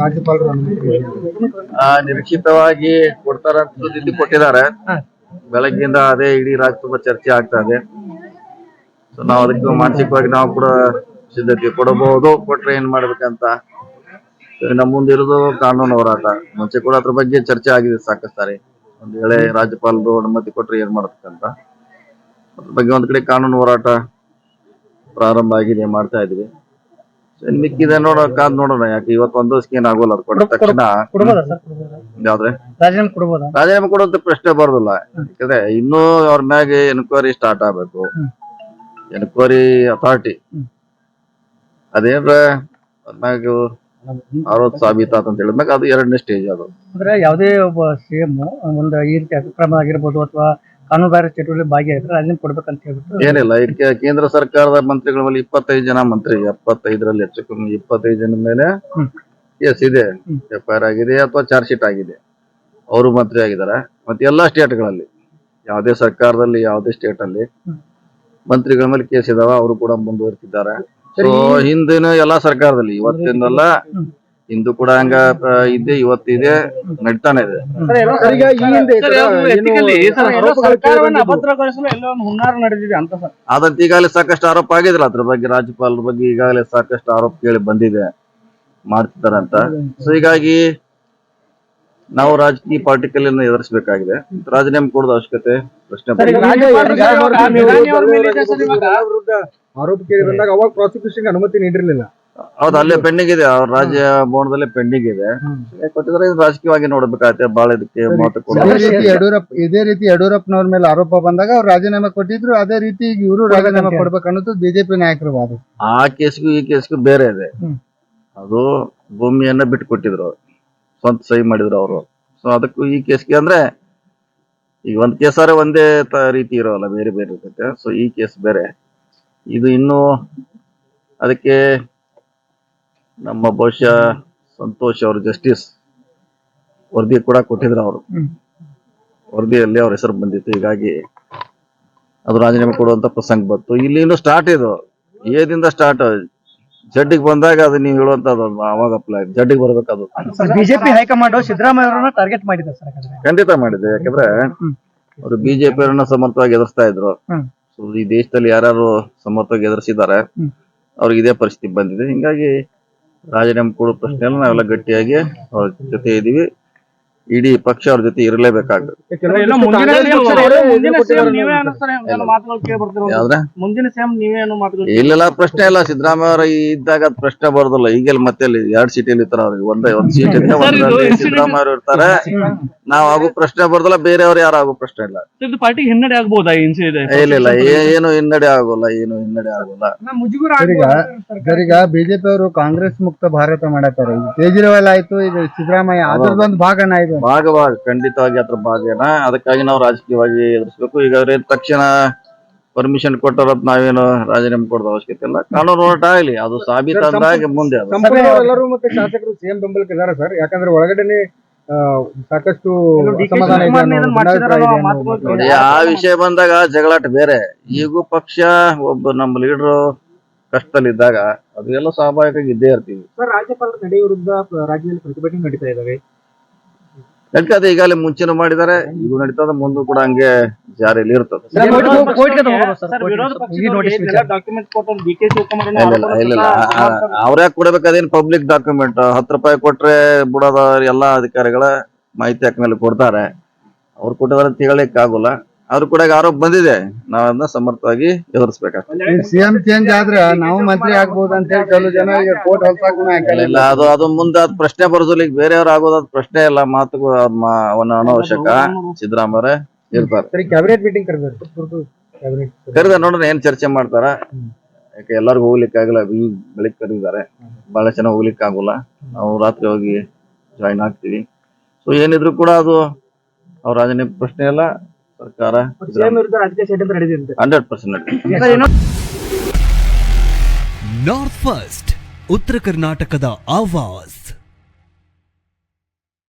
ರಾಜ್ಯಪಾಲರು ಆ ನಿರೀಕ್ಷಿತವಾಗಿ ಕೊಡ್ತಾರ ಸುದ್ದಿ ಕೊಟ್ಟಿದ್ದಾರೆ. ಬೆಳಗ್ಗೆಯಿಂದ ಅದೇ ಇಡೀ ರಾಜ್ಯ ತುಂಬಾ ಚರ್ಚೆ ಆಗ್ತಾ ಇದೆ. ಸೊ ನಾವು ಅದಕ್ಕೆ ಮಾನಸಿಕವಾಗಿ ನಾವು ಕೂಡ ಸಿದ್ಧತೆ ಕೊಡಬಹುದು ಕೊಟ್ರೆ ಏನ್ ಮಾಡ್ಬೇಕಂತ. ನಮ್ಮ ಮುಂದೆ ಇರೋದು ಕಾನೂನು ಹೋರಾಟ. ಮುಂಚೆ ಕೂಡ ಅದ್ರ ಬಗ್ಗೆ ಚರ್ಚೆ ಆಗಿದೆ ಸಾಕಷ್ಟು ಸಾರಿ. ಒಂದ್ ವೇಳೆ ರಾಜ್ಯಪಾಲರು ಅನುಮತಿ ಕೊಟ್ರೆ ಏನ್ ಮಾಡ್ಬೇಕಂತ. ಅದ್ರ ಬಗ್ಗೆ ಒಂದ್ ಕಡೆ ಕಾನೂನು ಹೋರಾಟ ಪ್ರಾರಂಭ ಆಗಿದೆ ಮಾಡ್ತಾ ಇದೀವಿ ಸೊ ಮಿಕ್ಕಿದೆ ನೋಡೋ ಕಾದ್ ನೋಡೋಣ ಯಾಕೆ? ಇವತ್ತು ಒಂದು ಸ್ಕೀನ್ ಆಗೋಲ್ಲ ಅದು ಕೊಟ್ಟ ತಕ್ಷಣ. ಕೊಡ್ಬೋದಾ ಸರ್? ಕೊಡ್ಬೋದಾ ಯಾವ್ದ್ರೆ? ರಾಜೀನಾಮೆ ಕೊಡ್ಬೋದಾ? ರಾಜೀನಾಮೆ ಕೊಡುವಂತ ಪ್ರಶ್ನೆ ಬರೋದಿಲ್ಲ. ಯಾಕಂದ್ರೆ ಇನ್ನೂ ಅವ್ರ ಮ್ಯಾಗೆ ಎನ್ಕ್ವೈರಿ ಸ್ಟಾರ್ಟ್ ಆಗ್ಬೇಕು. ಹ್ಮ್. ಎನ್ಕ್ವೈರಿ ಅಥಾರಿಟಿ ಹ್ಮ್. ಅದೇನ್ರ ಅವ್ರ ಮ್ಯಾಗ ಆರೋಪ ಸಾಬೀತಾತ್ ಅಂತ ಹೇಳಿದ್ಮ್ಯಾಗ ಅದು ಎರಡನೇ ಸ್ಟೇಜ್ ಅದು. ಅಂದ್ರೆ ಯಾವ್ದೇ ಒಬ್ಬ ಸಿಎಂ ಒಂದು ಈ ರೀತಿ ಅಕ್ರಮ ಆಗಿರ್ಬೋದು ಅಥವಾ ಕಾನೂನು ಬಾಹಿರ ಚಟುವಟಿಕೆ ಭಾಗಿಯಾಗಿದ್ರೆ ಅದನ್ನ ಕೊಡ್ಬೇಕಂತ ಹೇಳ್ಬಿಟ್ಟು ಏನಿಲ್ಲ ಇದಕ್ಕೆ ಕೇಂದ್ರ ಸರ್ಕಾರದ ಮಂತ್ರಿಗಳ ಮೇಲೆ ಇಪ್ಪತ್ತೈದು ಜನ ಮಂತ್ರಿ ಎಪ್ಪತ್ತೈದರಲ್ಲಿ ಹೆಚ್ಚು ಕಮ್ಮಿ ಇಪ್ಪತ್ತೈದು ಜನ ಮೇಲೆ ಎಸ್ ಇದೆ. ಎಫ್ ಐ ಆರ್ ಆಗಿದೆ ಅಥವಾ ಚಾರ್ಜ್ ಶೀಟ್ ಆಗಿದೆ. ಅವರು ಮಂತ್ರಿ ಆಗಿದ್ದಾರೆ. ಮತ್ತೆ ಎಲ್ಲಾ ಸ್ಟೇಟ್ಗಳಲ್ಲಿ ಯಾವುದೇ ಸರ್ಕಾರದಲ್ಲಿ ಯಾವುದೇ ಸ್ಟೇಟ್ ಅಲ್ಲಿ. ಮಂತ್ರಿಗಳ ಮೇಲೆ ಕೇಸ್ ಇದಾವ ಅವರು ಕೂಡ ಮುಂದುವರಿತಿದ್ದಾರೆ. ಸೊ ಹಿಂದಿನ ಎಲ್ಲಾ ಸರ್ಕಾರದಲ್ಲಿ ಇವತ್ತಿನಲ್ಲ ಹಿಂದೂ ಕೂಡ ಹಂಗ ಇದೆ ಇವತ್ತಿದೆ ನಡೀತಾನೆ ಇದೆ. ಅದಂತ ಈಗಾಗಲೇ ಸಾಕಷ್ಟು ಆರೋಪ ಆಗಿದ್ರಲ್ಲ ಅದ್ರ ಬಗ್ಗೆ ರಾಜ್ಯಪಾಲರ ಬಗ್ಗೆ ಈಗಾಗಲೇ ಸಾಕಷ್ಟು ಆರೋಪ ಕೇಳಿ ಬಂದಿದೆ ಮಾಡ್ತಿದ್ದಾರೆ ಅಂತ ಸೊ ಹೀಗಾಗಿ ನಾವು ರಾಜಕೀಯ ಪಾರ್ಟಿಕಲ್ ಎದುರಿಸಬೇಕಾಗಿದೆ. ರಾಜೀನಾಮೆ ಕೊಡೋದ ಅವಶ್ಯಕತೆ ಪ್ರಶ್ನೆ ಇದೆ ಆರೋಪ ಕೇಳಿ ಬಂದಾಗ ಅವಾಗ ಪ್ರಾಸಿಕ್ಯೂಷನ್ ಅನುಮತಿ ನೀಡಿರ್ಲಿಲ್ಲ. ಹೌದು ಅಲ್ಲೇ ಪೆಂಡಿಂಗ್ ಇದೆ ಅವ್ರ ರಾಜ್ಯ ಭವನದಲ್ಲೇ ಪೆಂಡಿಂಗ್ ಇದೆ ಕೊಟ್ಟಿದ್ರೆ ರಾಜಕೀಯವಾಗಿ ನೋಡ್ಬೇಕಾಗತ್ತೆ ಬಹಳ ಇದಕ್ಕೆ ಮಾತು ಯಡಿಯೂರಪ್ಪ ಇದೇ ರೀತಿ ಯಡಿಯೂರಪ್ಪನವ್ರ ಮೇಲೆ ಆರೋಪ ಬಂದಾಗ ಅವ್ರು ರಾಜೀನಾಮೆ ಕೊಟ್ಟಿದ್ರು ಅದೇ ರೀತಿ ಇವರು ರಾಜೀನಾಮೆ ಕೊಡ್ಬೇಕು ಅನ್ನೋದು ಬಿಜೆಪಿ ನಾಯಕರು ವಾದ. ಆ ಕೇಸ್ಗೂ ಈ ಕೇಸ್ಗೂ ಬೇರೆ ಇದೆ. ಅದು ಭೂಮಿಯನ್ನ ಬಿಟ್ಟು ಕೊಟ್ಟಿದ್ರು ಸ್ವಂತ ಸಹಿ ಮಾಡಿದ್ರು ಅವರು. ಸೊ ಅದಕ್ಕೂ ಈ ಕೇಸ್ಗೆ ಅಂದ್ರೆ ಈಗ ಒಂದ್ ಕೇಸಾರೆ ಒಂದೇ ತ- ರೀತಿ ಇರೋಲ್ಲ ಬೇರೆ ಬೇರೆ ಇರ್ತೈತೆ. ಸೊ ಈ ಕೇಸ್ ಬೇರೆ. ಇದು ಇನ್ನು ಅದಕ್ಕೆ ನಮ್ಮ ಬಹುಶಃ ಸಂತೋಷ್ ಅವರು ಜಸ್ಟಿಸ್ ವರದಿ ಕೂಡ ಕೊಟ್ಟಿದ್ರು ಅವರು. ವರದಿಯಲ್ಲಿ ಅವ್ರ ಹೆಸರು ಬಂದಿತ್ತು ಹೀಗಾಗಿ ಅದು ರಾಜೀನಾಮೆ ಕೊಡುವಂತ ಪ್ರಸಂಗ ಬಂತು ಇಲ್ಲಿ ಇನ್ನು ಸ್ಟಾರ್ಟ್ ಇದು ಏದಿಂದ ಸ್ಟಾರ್ಟ್ ಜಡ್ಡಿಗೆ ಬಂದಾಗ ಅದು ನೀವು ಹೇಳುವಂತ ಅವಾಗ ಅಪ್ಲೈ ಜಡ್ಡಿಗೆ ಬರ್ಬೇಕು ಅದು ಬಿಜೆಪಿ ಹೈಕಮಾಂಡ್ ಸಿದ್ದರಾಮಯ್ಯ ಅವರನ್ನ ಟಾರ್ಗೆಟ್ ಮಾಡಿದೆ. ಖಂಡಿತ ಮಾಡಿದೆ ಯಾಕಂದ್ರೆ. ಅವರು ಬಿಜೆಪಿ ಅವರನ್ನ ಸಮರ್ಥವಾಗಿ ಎದುರಿಸ್ತಾ ಇದ್ರು. ಸೊ ಈ ದೇಶದಲ್ಲಿ ಯಾರ್ಯಾರು ಸಮರ್ಥವಾಗಿ ಎದುರಿಸಿದ್ದಾರೆ. ಅವ್ರಿಗೆ ಇದೇ ಪರಿಸ್ಥಿತಿ ಬಂದಿದೆ ಹಿಂಗಾಗಿ ರಾಜೀನಾಮೆ ಕೊಡೋ ಪ್ರಶ್ನೆಯಲ್ಲಿ ನಾವೆಲ್ಲ ಗಟ್ಟಿಯಾಗಿ ಅವ್ರ ಜೊತೆ ಇದೀವಿ ಇಡೀ ಪಕ್ಷ ಅವ್ರ ಜೊತೆ ಇರಲೇಬೇಕಾಗ್ತದೆ. ಇಲ್ಲೆಲ್ಲ ಪ್ರಶ್ನೆ ಇಲ್ಲ ಸಿದ್ದರಾಮಯ್ಯ ಅವರ ಇದ್ದಾಗ ಅದ್ ಪ್ರಶ್ನೆ ಬರೋದಿಲ್ಲ. ಈಗೆಲ್ಲ ಮತ್ತೆ ಅಲ್ಲಿ ಎರಡ್ ಸೀಟಲ್ಲಿ ಇರ್ತಾರ ಅವ್ರಿಗೆ. ಒಂದೇ ಒಂದ್ ಸೀಟ್ ಇದ್ರೆ ಒಂದ್ರಲ್ಲಿ ಸಿದ್ದರಾಮಯ್ಯ ಅವರು ಇರ್ತಾರೆ. ನಾವ್ ಆಗೋ ಪ್ರಶ್ನೆ ಬರ್ದಲ್ಲ ಬೇರೆಯವ್ರು ಯಾರು ಆಗೋ ಪ್ರಶ್ನೆ ಇಲ್ಲ. ಪಾರ್ಟಿ ಪಾರ್ಟಿಗೆ ಹಿನ್ನಡೆ ಆಗ್ಬೋದಾ ಇಲ್ಲ ಇಲ್ಲ ಏನು ಹಿನ್ನಡೆ ಆಗೋಲ್ಲ ಏನು ಹಿನ್ನಡೆ ಆಗೋಲ್ಲ. ಈಗ ಬಿಜೆಪಿ ಅವರು ಕಾಂಗ್ರೆಸ್ ಮುಕ್ತ ಭಾರತ ಮಾಡತಾರೆ ಕೇಜ್ರಿವಾಲ್ ಆಯ್ತು ಈಗ ಸಿದ್ದರಾಮಯ್ಯ ಅದ್ರದೊಂದು ಭಾಗನ ಇದು. ಭಾಗವಾಗ ಖಂಡಿತವಾಗಿ ಅದ್ರ ಭಾಗನ. ಅದಕ್ಕಾಗಿ ನಾವು ರಾಜಕೀಯವಾಗಿ ಎದುರಿಸ್ಬೇಕು. ಈಗ ಅವ್ರೇನ್ ತಕ್ಷಣ ಪರ್ಮಿಷನ್ ಕೊಟ್ಟರ ನಾವೇನು ರಾಜೀನಾಮೆ ಕೊಡೋದು ಅವಶ್ಯಕತೆ ಇಲ್ಲ. ಕಾನೂನು ಹೋರಾಟ ಆಗಲಿ ಅದು ಸಾಬೀತಾದಾಗ ಮುಂದೆ ಅದು. ಸಂಪೂರ್ಣವರೆಲ್ಲರೂ ಮತ್ತೆ ಶಾಸಕರು ಸಿಎಂ ಬೆಂಬಲಕ್ಕೆ ಇದಾರೆ ಸರ್. ಯಾಕಂದ್ರೆ ಒಳಗಡೆನೆ ಆ, ಸಾಕಷ್ಟು ಆ ವಿಷಯ ಬಂದಾಗ ಜಗಳಾಟ ಬೇರೆ. ಈಗೂ ಪಕ್ಷ ಒಬ್ಬ ನಮ್ಮ ಲೀಡರ್ ಕಷ್ಟದಲ್ಲಿದ್ದಾಗ ಅದು ಎಲ್ಲ ಸ್ವಾಭಾವಿಕವಾಗಿ ಇದ್ದೇ ಇರ್ತೀವಿ. ಸರ್ ರಾಜ್ಯಪಾಲರ ನಡೆಯ ವಿರುದ್ಧ ರಾಜ್ಯದಲ್ಲಿ ಪ್ರತಿಭಟನೆ ನಡೀತಾ ಇದಾವೆ ಅದೇ ಈಗಾಗಲೇ ಮುಂಚೆನೂ ಮಾಡಿದ್ದಾರೆ. ಇದು. ನಡೀತದ ಮುಂದೆ ಕೂಡ ಹಂಗೆ ಜಾರಿಯಲ್ಲಿ ಇರ್ತದೆ. ಅವ್ರ್ಯಾಕ್ ಕೊಡ್ಬೇಕು ಅದೇನು ಪಬ್ಲಿಕ್ ಡಾಕ್ಯುಮೆಂಟ್ ಹತ್ತು ರೂಪಾಯಿ ಕೊಟ್ರೆ ಬಿಡೋದ ಎಲ್ಲಾ ಅಧಿಕಾರಿಗಳ ಮಾಹಿತಿ ಹಾಕ ಮೇಲೆ ಕೊಡ್ತಾರೆ. ಅವ್ರು ಕೊಟ್ಟಿದ್ರೆ ಅಂತ ಹೇಳಕ್ ಆಗೋಲ್ಲ ಅವ್ರು ಕೂಡ ಆರೋಪ ಬಂದಿದೆ. ಅದನ್ನ ಸಮರ್ಥವಾಗಿ ಎದುರಿಸ್ಬೇಕಾಗ್ತದೆ. ಸಿಎಂ ಚೇಂಜ್ ಆದ್ರೆ ನಾವು ಮಂತ್ರಿ ಆಗ್ಬೋದು ಅಂತ ಹೇಳಿ ಕೆಲವು ಜನ ಈಗ ಕೋರ್ಟ್ ಹೊಲ್ಸಾಕು ಇಲ್ಲ ಅದು ಅದು ಮುಂದೆ ಅದ್ ಪ್ರಶ್ನೆ ಬರೋದಿಲ್ಲ. ಈಗ ಬೇರೆಯವ್ರು ಆಗೋದ್ ಅದ್ ಪ್ರಶ್ನೆ ಇಲ್ಲ. ಮಾತು ಅದ್ ಮಾ- ಅವನ ಅನವಶ್ಯಕ. ಸಿದ್ದರಾಮಯ್ಯ ಇರ್ತಾರೆ. ಕ್ಯಾಬಿನೆಟ್ ಮೀಟಿಂಗ್ ಕರೆದಾರೆ ಕ್ಯಾಬಿನೆಟ್ ಕರೆದ ನೋಡ್ರಿ ಏನ್ ಚರ್ಚೆ ಮಾಡ್ತಾರ. ಯಾಕೆ ಎಲ್ಲರಿಗೂ ಹೋಗ್ಲಿಕ್ಕೆ ಆಗಲ್ಲ. ಈ ಬೆಳಿಗ್ಗೆ ಕರೆದಿದ್ದಾರೆ. ಬಹಳ ಜನ ಹೋಗ್ಲಿಕ್ಕೆ ಆಗೋಲ್ಲ. ನಾವು ರಾತ್ರಿ ಹೋಗಿ ಜಾಯಿನ್ ಆಗ್ತೀವಿ. ಸೊ ಏನಿದ್ರು ಕೂಡ ಅದು ಅವ್ರ ರಾಜನೀತಿ ಪ್ರಶ್ನೆ ಇಲ್ಲ. ಸರ್ಕಾರ ಹಂಡ್ರೆಡ್ ಪರ್ಸೆಂಟ್ ನಾರ್ತ್ ಫಸ್ಟ್ ಉತ್ತರ ಕರ್ನಾಟಕದ ಆವಾಜ್